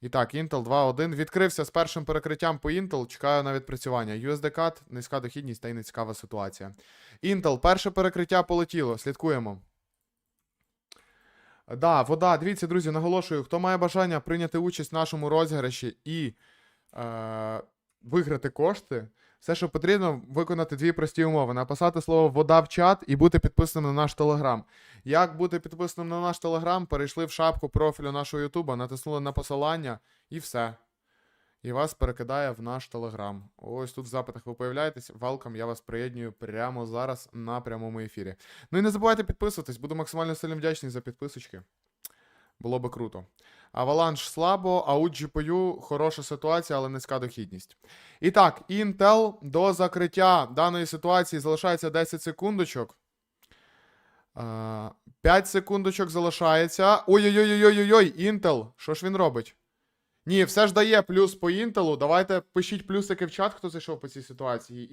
І так, Intel 2.1 відкрився з першим перекриттям по Intel. Чекаю на відпрацювання. USD CAD, низька дохідність та й нецікава ситуація. Intel, перше перекриття полетіло. Слідкуємо. Да, вода. Дивіться, друзі, наголошую, хто має бажання прийняти участь в нашому розіграші і е, виграти кошти, все, що потрібно, виконати дві прості умови: написати слово вода в чат і бути підписаним на наш телеграм. Як бути підписаним на наш телеграм, перейшли в шапку профілю нашого Ютуба, натиснули на посилання і все. І вас перекидає в наш телеграм. Ось тут в запитах ви появляєтесь. Welcome, я вас приєднюю прямо зараз на прямому ефірі. Ну і не забувайте підписуватись, буду максимально сильно вдячний за підписочки. Було би круто. Аваланш слабо, а у GPU хороша ситуація, але низька дохідність. І так, Intel до закриття даної ситуації залишається 10 секундочок. Е, 5 секундочок залишається. Ой-ой-ой-ой-ой-ой, Intel. Що ж він робить? Ні, все ж дає плюс по Intel. Давайте пишіть плюсики в чат, хто зайшов по цій ситуації.